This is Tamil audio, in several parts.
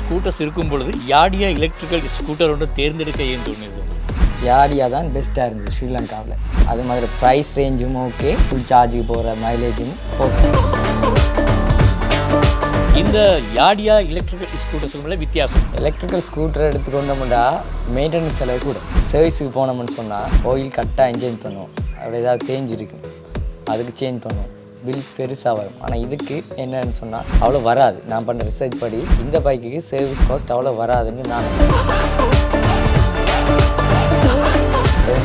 ஸ்கூட்டர்ஸ் இருக்கும் பொழுது யாடியா எலக்ட்ரிக்கல் ஸ்கூட்டர் ஒன்று தேர்ந்தெடுக்க ஏன் தோணுது யாடியா தான் பெஸ்ட்டாக இருந்தது ஸ்ரீலங்காவில். அது மாதிரி ப்ரைஸ் ரேஞ்சும் ஓகே ஃபுல் சார்ஜுக்கு போகிற மைலேஜும் ஓகே இந்த யாடியா எலக்ட்ரிக்கல் ஸ்கூட்டர்ஸுக்குள்ள வித்தியாசம். எலக்ட்ரிக்கல் ஸ்கூட்டர் எடுத்துக்கொண்டோம்னா மெயின்டெனன்ஸ் செலவு கூட. சர்வீஸுக்கு போனோம்னு சொன்னால் ஆயில் கரெக்டாக என்ஜாய் பண்ணுவோம். அப்படி ஏதாவது தேஞ்சிருக்கும் அதுக்கு சேஞ்ச் பண்ணுவோம். வில் பெருசாக வரும். ஆனால் இதுக்கு என்னன்னு சொன்னால் அவ்வளோ வராது. நான் பண்ண ரிசர்ச் படி இந்த பைக்குக்கு சர்வீஸ் காஸ்ட் அவ்வளோ வராதுன்னு நான்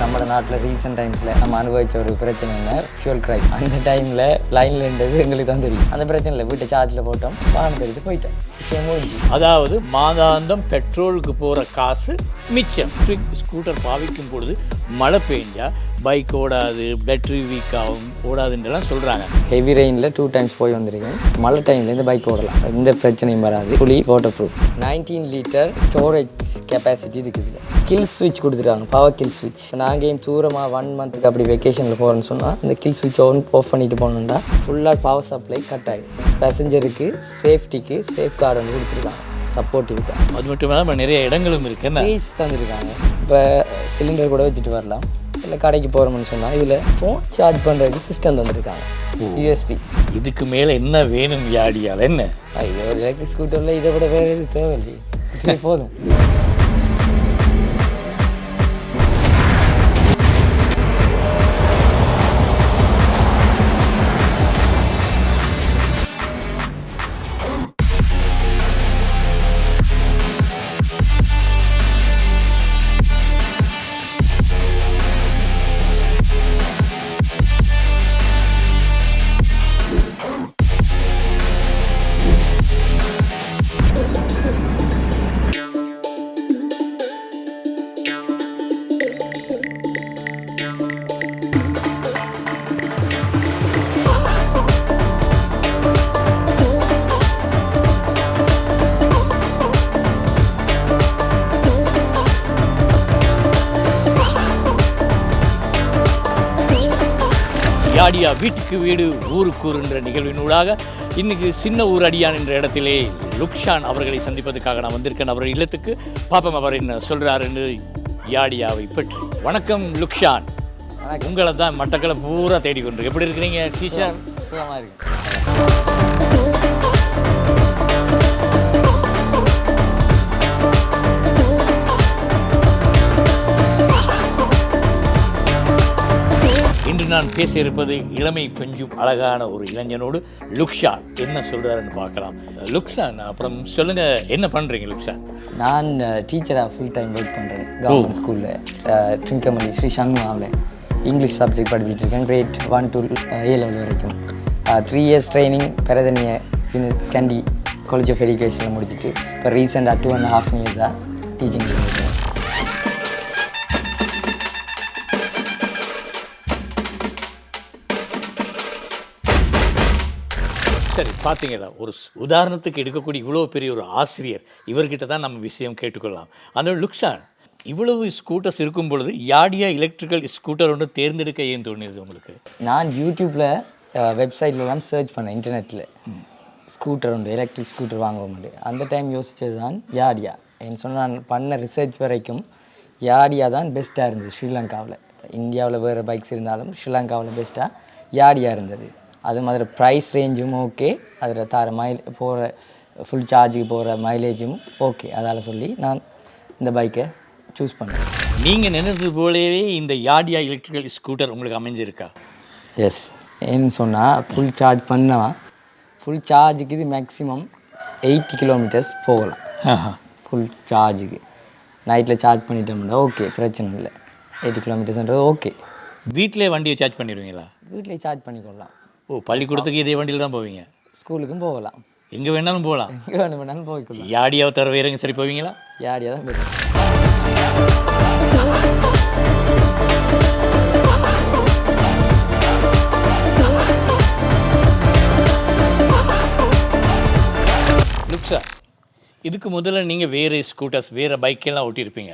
நம்ம நாட்டில் ரீசெண்ட் டைம்ஸில் நம்ம அனுபவித்த ஒரு பிரச்சனை என்ன? ஃபியூல் கிரைஸ் அந்த டைமில் லைனில் இருந்தது எங்களுக்கு தான் தெரியும். அந்த பிரச்சனை இல்லை வீட்டை சார்ஜில் போட்டோம். வாகனம் தெரிஞ்சு போயிட்டேன் விஷயம் முடிஞ்சு. அதாவது மாதாந்தம் பெட்ரோலுக்கு போகிற காசு மிச்சம். ஸ்கூட்டர் பாவிக்கும் பொழுது மழை பெஞ்சா பைக் ஓடாது பேட்ரி வீக் ஆகும் ஓடாதுன்றலாம் சொல்கிறாங்க ஹெவி ரெயினில் டூ டைம்ஸ் போய் வந்திருக்கேன். மழை டைம்லேருந்து பைக் ஓடலாம். எந்த பிரச்சனையும் வராது. புளி waterproof nineteen litre storage capacity இருக்குது கில் ஸ்விட்ச் கொடுத்துருக்காங்க பவர் கில் ஸ்விட்ச் நாங்கள் ஏன் தூரமாக ஒன் மந்த்துக்கு அப்படி வெக்கேஷனில் போகிறோன்னு சொன்னால் இந்த கில் ஸ்விட்ச் ஆன் ஆஃப் பண்ணிட்டு போனோம்னா ஃபுல்லாக பவர் சப்ளை கட் ஆகிடும் பேசஞ்சருக்கு சேஃப்டிக்கு சேஃப் கார்டு வந்து கொடுத்துருக்காங்க. சப்போர்ட்டிவ்க்கு அது மட்டும் இல்லாமல் நிறைய இடங்களும் இருக்கு. என்ன? ஸ்பேஸ் தந்திருக்காங்க. இப்போ சிலிண்டர் கூட வச்சுட்டு வரலாம். இல்லை கடைக்கு போகிறோம்னு சொன்னால் இதில் ஃபோன் சார்ஜ் பண்ணுறதுக்கு சிஸ்டம் தந்திருக்காங்க. யூஎஸ்பி இதுக்கு மேலே என்ன வேணும் யாடியால் என்ன? இது ஒரு எலக்ட்ரிக் ஸ்கூட்டரில் இதை விட வேறு எதுவும் தேவையில்லை. போதும். யாடியா வீட்டுக்கு வீடு ஊருக்கு ஊருன்ற நிகழ்வினூடாக இன்னைக்கு சின்ன ஊர் அடியான் என்ற இடத்திலே லுக்ஷான் அவர்களை சந்திப்பதற்காக நான் வந்திருக்கேன். அவர் இல்லத்துக்கு பாப்பம் அவர் என்ன சொல்கிறாருன்னு யாடியாவை பற்றி. வணக்கம் லுக்ஷான். உங்களை தான் மட்டக்களை பூரா தேடிக்கொண்டு எப்படி இருக்கிறீங்க டீச்சர்? சுகமாக இருக்கு. நான் பேச இருப்பது இளமை கொஞ்சம் அழகான ஒரு இளைஞனோடு லுக்ஷான் என்ன சொல்றாருன்னு பார்க்கலாம். லுக்ஷான் அப்புறம் சொல்லுங்க என்ன பண்றீங்க லுக்ஷான் நான் டீச்சராக ஃபுல் டைம் ஒர்க் பண்ணுறேன் கவர்மெண்ட் ஸ்கூலில் ட்ரிங்கமணி ஸ்ரீ சண்முகாவில். இங்கிலீஷ் சப்ஜெக்ட் படிச்சுட்டு இருக்கேன். Grade one to A level வரைக்கும். Three years training Peradeniya Kandy college of எஜுகேஷனில் முடிச்சுட்டு இப்போ ரீசெண்டாக டூ அண்ட் ஹாஃப் இயர்ஸாக டீச்சிங் பண்ணியிருக்கேன் சரி பார்த்தீங்களா ஒரு உதாரணத்துக்கு எடுக்கக்கூடிய இவ்வளோ பெரிய ஒரு ஆசிரியர் இவர்கிட்ட தான் நம்ம விஷயம் கேட்டுக்கொள்ளலாம். அந்த லுக்ஷான் இவ்வளவு ஸ்கூட்டர்ஸ் இருக்கும் பொழுது யாடியா எலக்ட்ரிக்கல் ஸ்கூட்டர் ஒன்று தேர்ந்தெடுக்க ஏன் தோணுது உங்களுக்கு? நான் யூடியூப்பில் வெப்சைட்லலாம் சர்ச் பண்ணேன் இன்டர்நெட்டில் ஸ்கூட்டர் உண்டு எலக்ட்ரிக் ஸ்கூட்டர் வாங்குவோம் அந்த டைம் யோசித்தது தான் யாடியா. என்ன சொன்னால் நான் பண்ண ரிசர்ச் வரைக்கும் யாடியா தான் பெஸ்ட்டாக இருந்தது ஸ்ரீலங்காவில். இந்தியாவில் வேறு பைக்ஸ் இருந்தாலும் ஸ்ரீலங்காவில் பெஸ்ட்டாக யாடியா இருந்தது. அது மாதிரி ப்ரைஸ் ரேஞ்சும் ஓகே அதில் தர மைல் போகிற ஃபுல் சார்ஜுக்கு போகிற மைலேஜும் ஓகே அதால் சொல்லி நான் இந்த பைக்கை சூஸ் பண்ணேன். நீங்கள் நினைத்தது போலவே இந்த யாடியா எலக்ட்ரிக்கல் ஸ்கூட்டர் உங்களுக்கு அமைஞ்சிருக்கா? எஸ் ஏன்னு சொன்னால் ஃபுல் சார்ஜ் பண்ணவா? ஃபுல் சார்ஜுக்கு இது மேக்ஸிமம் எயிட்டி கிலோமீட்டர்ஸ் போகலாம். ஃபுல் சார்ஜுக்கு நைட்டில் சார்ஜ் பண்ணிட்டோம்னா ஓகே பிரச்சனை இல்லை. எயிட்டி கிலோமீட்டர்ஸ்ன்றது ஓகே வீட்டிலே வண்டியை சார்ஜ் பண்ணிடுவீங்களா? வீட்டிலே சார்ஜ் பண்ணிக்கொள்ளலாம். ஓ பள்ளிக்கூடத்துக்கு இதே வண்டியில் தான் போவீங்க? ஸ்கூலுக்கும் போகலாம். எங்கே வேணாலும் போகலாம். எங்கே வேணும் வேணாலும் போய்க்கொள்ளலாம் யாடியாவை தவிர வேற எங்க சரி போவீங்களா? யாரையா தான் போய் லுக்ஸா இதுக்கு முதல்ல நீங்கள் வேறு ஸ்கூட்டர்ஸ் வேறு பைக்கெல்லாம் ஓட்டியிருப்பீங்க.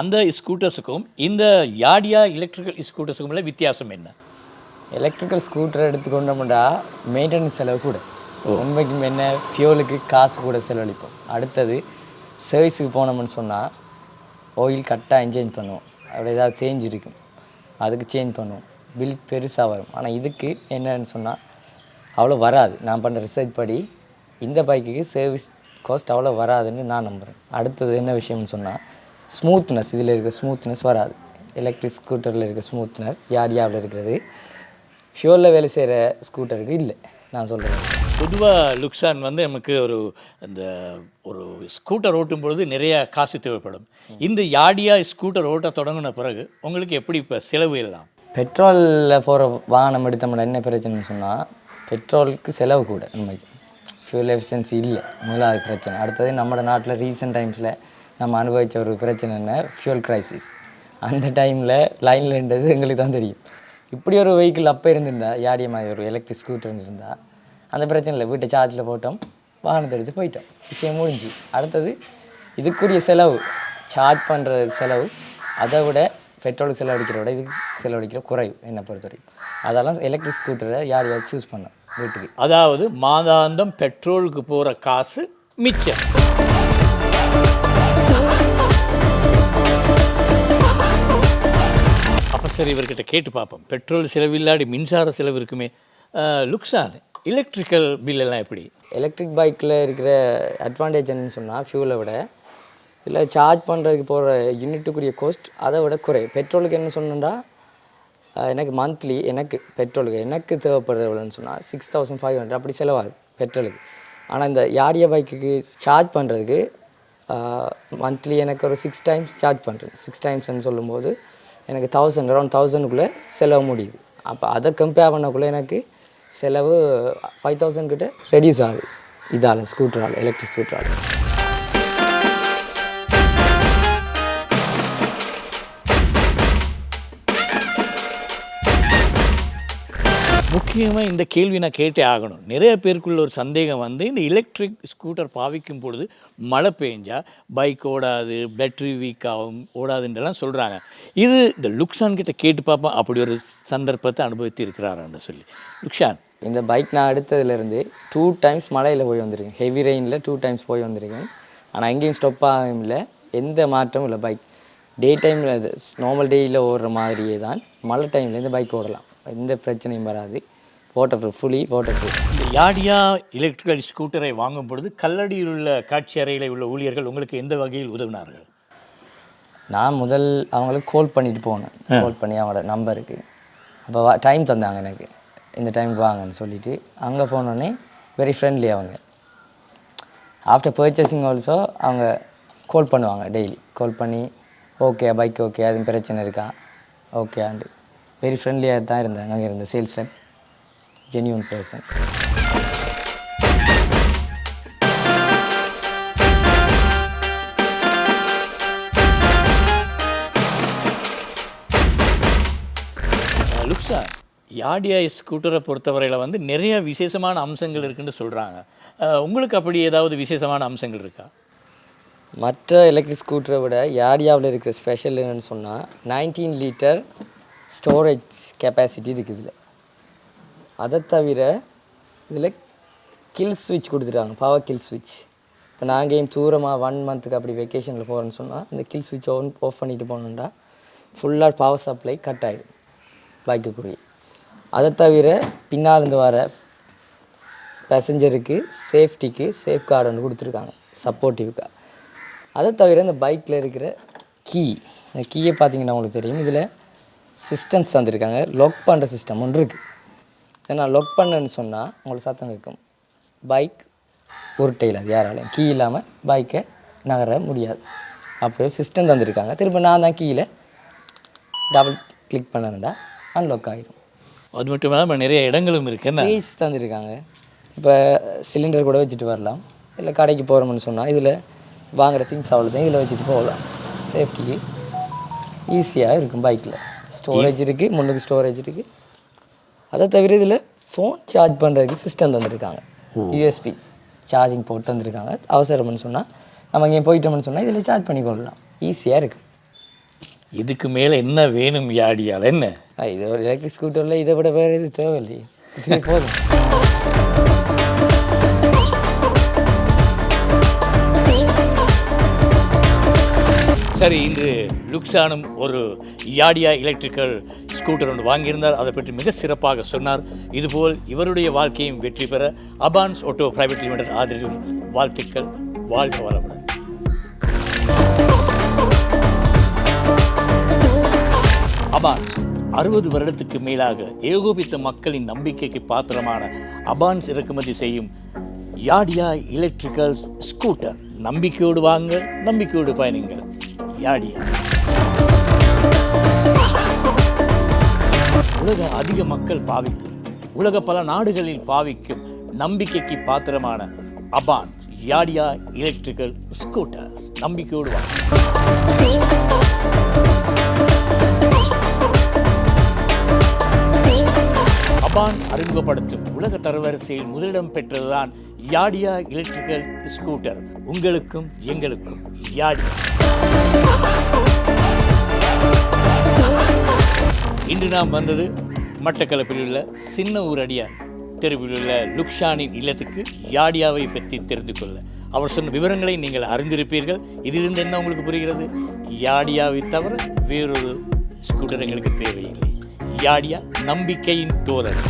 அந்த ஸ்கூட்டர்ஸுக்கும் இந்த யாடியா எலக்ட்ரிக்கல் ஸ்கூட்டர்ஸுக்கும் உள்ள வித்தியாசம் என்ன? எலக்ட்ரிக்கல் ஸ்கூட்டர் எடுத்துக்கொண்டோம்னா மெயின்டெனன்ஸ் செலவு கூட. உண்மைக்கும் என்ன ஃபியூலுக்கு காசு கூட செலவழிப்போம். அடுத்தது சர்வீஸுக்கு போனோம்னு சொன்னால் ஆயில் கரெக்டாக சேஞ்ச் பண்ணுவோம். அப்படி ஏதாவது சேஞ்ச் இருக்கும். அதுக்கு சேஞ்ச் பண்ணுவோம். பில் பெருசாக வரும். ஆனால் இதுக்கு என்னன்னு சொன்னால் அவ்வளோ வராது. நான் பண்ணுற ரிசர்ச் படி இந்த பைக்குக்கு சர்வீஸ் காஸ்ட் அவ்வளோ வராதுன்னு நான் நம்புகிறேன் அடுத்தது என்ன விஷயம்னு சொன்னால் ஸ்மூத்னஸ் இதில் இருக்க ஸ்மூத்னஸ் வராது. எலக்ட்ரிக் ஸ்கூட்டரில் இருக்க ஸ்மூத்னர் யார் யாரில் இருக்கிறது? ஃபியூலில் வேலை செய்கிற ஸ்கூட்டருக்கு இல்லை நான் சொல்கிறேன். பொதுவாக லுக்ஸான் வந்து நமக்கு ஒரு அந்த ஒரு ஸ்கூட்டர் ஓட்டும் பொழுது நிறைய காசு தேவைப்படும். இந்த யாடியா ஸ்கூட்டர் ஓட்ட தொடங்கின பிறகு உங்களுக்கு எப்படி இப்போ செலவு எல்லாம்? பெட்ரோலில் போகிற வாகனம் எடுத்தோம்னா என்ன பிரச்சனைன்னு சொன்னால் பெட்ரோலுக்கு செலவு கூட உண்மைக்கு ஃபியூல் எஃபிஷியன்சி இல்லை முதலாவது பிரச்சனை. அடுத்தது நம்ம நாட்டில் ரீசெண்ட் டைம்ஸில் நம்ம அனுபவித்த ஒரு பிரச்சனை என்ன? ஃபியூல் கிரைசிஸ் அந்த டைமில் லைனில் இருந்தது எங்களுக்கு தான் தெரியும். இப்படி ஒரு வெஹிக்கிள் அப்போ இருந்திருந்தா யாடிய மாதிரி ஒரு எலக்ட்ரிக் ஸ்கூட்டர் இருந்திருந்தா அந்த பிரச்சனை இல்லை வீட்டை சார்ஜில் போட்டோம் வாகனத்தை எடுத்து போயிட்டோம். விஷயம் முடிஞ்சு. அடுத்தது இதுக்குரிய செலவு சார்ஜ் பண்ணுற செலவு அதை விட பெட்ரோலுக்கு செலவழிக்கிறத விட இதுக்கு செலவழிக்கிற குறைவு என்னை பொறுத்த வரைக்கும் அதெல்லாம் எலக்ட்ரிக் ஸ்கூட்டரை யார் யார் சூஸ் பண்ணோம் வீட்டுக்கு. அதாவது மாதாந்தம் பெட்ரோலுக்கு போகிற காசு மிச்சம். சரி இவர்கிட்ட கேட்டு பார்ப்போம். பெட்ரோல் செலவு இல்லாடி மின்சார செலவு இருக்குமே. லுக்ஸான் எலக்ட்ரிக்கல் பில் எல்லாம் எப்படி? எலக்ட்ரிக் பைக்கில் இருக்கிற அட்வான்டேஜ் என்னன்னு சொன்னால் ஃபியூலை விட இல்லை சார்ஜ் பண்ணுறதுக்கு போகிற யூனிட்டுக்குரிய கோஸ்ட் அதை விட குறை. பெட்ரோலுக்கு என்ன சொன்னேன்டா? எனக்கு மந்த்லி எனக்கு பெட்ரோலுக்கு எனக்கு தேவைப்படுறது எவ்வளோன்னு சொன்னால் சிக்ஸ் தௌசண்ட் ஃபைவ் ஹண்ட்ரட் அப்படி செலவாகுது பெட்ரோலுக்கு ஆனால் இந்த யாடிய பைக்குக்கு சார்ஜ் பண்ணுறதுக்கு மந்த்லி எனக்கு ஒரு சிக்ஸ் டைம்ஸ் சார்ஜ் பண்ணுறேன் சிக்ஸ் டைம்ஸ்னு சொல்லும்போது எனக்கு தௌசண்ட் அரௌண்ட் தௌசண்ட்குள்ளே செலவு முடியுது. அப்போ அதை கம்பேர் பண்ணக்குள்ளே எனக்கு செலவு ஃபைவ் தௌசண்ட் கிட்டே ரெடியூஸ் ஆகுது. இதால் ஸ்கூட்டரால் எலக்ட்ரிக் ஸ்கூட்டரால் முக்கியமாக இந்த கேள்வி நான் கேட்டே ஆகணும். நிறைய பேருக்குள்ள ஒரு சந்தேகம் வந்து இந்த எலக்ட்ரிக் ஸ்கூட்டர் பாவிக்கும் பொழுது மழை பெஞ்சால் பைக் ஓடாது பேட்டரி வீக் ஆகும் ஓடாதுன்றலாம் சொல்கிறாங்க இது இந்த லுக்ஷான் கிட்ட கேட்டு பார்ப்போம். அப்படி ஒரு சந்தர்ப்பத்தை அனுபவித்து இருக்கிறாரான்னு சொல்லி. லுக்ஷான். இந்த பைக் நான் எடுத்ததுலேருந்து டூ டைம்ஸ் மழையில் போய் வந்திருக்கேன். ஹெவி ரெயினில் டூ டைம்ஸ் போய் வந்திருக்கேன். ஆனால் எங்கேயும் ஸ்டாப் ஆகும் இல்லை. எந்த மாற்றமும் இல்லை. பைக் டே டைமில் நார்மல் டேயில் ஓடுற மாதிரியே தான் மழை டைமில் இந்த பைக் ஓடலாம். எந்த பிரச்சனையும் வராது. Waterproof fully waterproof இந்த யாடியா எலக்ட்ரிக்கல் ஸ்கூட்டரை வாங்கும் பொழுது கல்லடியில் உள்ள காட்சி அறையில் உள்ள ஊழியர்கள் உங்களுக்கு எந்த வகையில் உதவினார்கள்? நான் முதல் அவங்களுக்கு கால் பண்ணிட்டு போனேன். கால் பண்ணி அவங்களோட நம்பருக்கு அப்போ டைம் தந்தாங்க எனக்கு. இந்த டைமுக்கு வாங்கன்னு சொல்லிட்டு அங்கே போனோடனே வெரி ஃப்ரெண்ட்லி அவங்க. ஆஃப்டர் பர்ச்சேசிங் ஆல்சோ அவங்க கால் பண்ணுவாங்க டெய்லி கால் பண்ணி ஓகே பைக் ஓகே அது பிரச்சனை இருக்கா? ஓகே ஆண்டு. வெரி ஃப்ரெண்ட்லியாக தான் இருந்தாங்க அங்கே இருந்த சேல்ஸ் ரெப் ஜென்யூன் பர்சன் லுக்ஸா யாடியா ஸ்கூட்டரை பொறுத்தவரையில் வந்து நிறைய விசேஷமான அம்சங்கள் இருக்குன்னு சொல்கிறாங்க உங்களுக்கு அப்படி ஏதாவது விசேஷமான அம்சங்கள் இருக்கா? மற்ற எலக்ட்ரிக் ஸ்கூட்டரை விட யாரியாவில் இருக்கிற ஸ்பெஷல் என்னன்னு சொன்னால் நைன்டீன் லிட்டர் ஸ்டோரேஜ் கெப்பாசிட்டி இருக்குது. இதில் அதை தவிர இதில் கில் ஸ்விட்ச் கொடுத்துட்டாங்க. பவர் கில் ஸ்விட்ச் இப்போ நான் கேம் தூரமாக ஒன் மந்த்துக்கு அப்படி வெக்கேஷனில் போகிறேன்னு சொன்னால் இந்த கில் ஸ்விட்ச் ஆன் ஆஃப் பண்ணிட்டு போனோம்னா ஃபுல்லாக பவர் சப்ளை கட் ஆகிடும் வாய்க்கக்குரிய அதை தவிர பின்னால் இருந்து வர பேசஞ்சருக்கு சேஃப்டிக்கு சேஃப் கார்டு ஒன்று கொடுத்துருக்காங்க. சப்போர்ட்டிவ்க்காக அதை தவிர இந்த பைக்கில் இருக்கிற கீ இந்த கீயை பார்த்தீங்கன்னா உங்களுக்கு தெரியும். இதில் சிஸ்டம்ஸ் தந்துருக்காங்க. லாக் பண்ணுற சிஸ்டம் ஒன்று இருக்குது ஏன்னா லாக் பண்ணேன்னு சொன்னால் உங்களுக்கு சத்தம் கேட்கும். பைக் உருட்டையில் அது யாராலையும் கீ இல்லாமல் பைக்கை நகர முடியாது. அப்படியே சிஸ்டம் தந்திருக்காங்க. திரும்ப நான் தான் கீழே டபுள் கிளிக் பண்ணணுண்டா அன்லாக் ஆகிடும் அது மட்டும் இல்லாமல் நிறைய இடங்களும் இருக்கு. ஸ்பேஸ் தந்திருக்காங்க. இப்போ சிலிண்டர் கூட வச்சுட்டு வரலாம். இல்லை கடைக்கு போகிறோம்னு சொன்னால் இதில் வாங்குற திங்ஸ் அவ்வளோதான் இதில் வச்சுட்டு போகலாம். சேஃப்டிக்கு ஈஸியாக இருக்கும் பைக்கில் ஸ்டோரேஜ் இருக்குது முன்னுக்கு ஸ்டோரேஜ் இருக்குது அதை தவிர இதில் ஃபோன் சார்ஜ் பண்ணுறதுக்கு சிஸ்டம் தந்திருக்காங்க. யூஎஸ்பி சார்ஜிங் போட்டு தந்திருக்காங்க. அவசரம்னு சொன்னால் நம்ம இங்கே போயிட்டோம்னு சொன்னால் இதில் சார்ஜ் பண்ணி கொள்ளலாம். ஈஸியாக இருக்குது இதுக்கு மேலே என்ன வேணும் யாடியால்? என்ன? இது ஒரு எலக்ட்ரிக் ஸ்கூட்டரில் இதை விட வேறு எது தேவையில்லையே. இது போதும். சரி இன்று லுக்ஸானும் ஒரு யாடியா எலக்ட்ரிக்கல் ஸ்கூட்டர் ஒன்று வாங்கியிருந்தார். அதை பற்றி மிக சிறப்பாக சொன்னார். இதுபோல் இவருடைய வாழ்க்கையும் வெற்றி பெற அபான்ஸ் ஆட்டோ பிரைவேட் லிமிடெட் ஆதரவில் வாழ்த்துக்கள். வாழ்க வளமுடன். அபான்ஸ் அறுபது வருடத்துக்கு மேலாக ஏகோபித்த மக்களின் நம்பிக்கைக்கு பாத்திரமான அபான்ஸ் இறக்குமதி செய்யும் யாடியா எலக்ட்ரிக்கல்ஸ் ஸ்கூட்டர். நம்பிக்கையோடு வாங்க நம்பிக்கையோடு பயணிங்கள். யாடியா உலக அதிக மக்கள் பாவிக்கும். உலக பல நாடுகளில் பாவிக்கும் நம்பிக்கைக்கு பாத்திரமான அபான் யாடியா எலக்ட்ரிக்கல் ஸ்கூட்டர்ஸ் நம்பிக்கையோடு அபான் அறிமுகப்படுத்தும் உலக தரவரிசையில் முதலிடம் பெற்றதுதான் யாடியா எலக்ட்ரிக்கல் ஸ்கூட்டர் உங்களுக்கும் எங்களுக்கும் யாடியா இன்று நாம் வந்தது மட்டக்களப்பில் உள்ள சின்ன ஊர் அடியார் தெருவில் உள்ள லுக்ஷானின் இல்லத்துக்கு யாடியாவை பற்றி தெரிந்து கொள்ள. அவர் சொன்ன விவரங்களை நீங்கள் அறிந்திருப்பீர்கள். இதிலிருந்து என்ன உங்களுக்கு புரிகிறது? யாடியாவை தவிர வேறொரு ஸ்கூட்டர் எங்களுக்கு தேவையில்லை. யாடியா நம்பிக்கையின் தோழர்.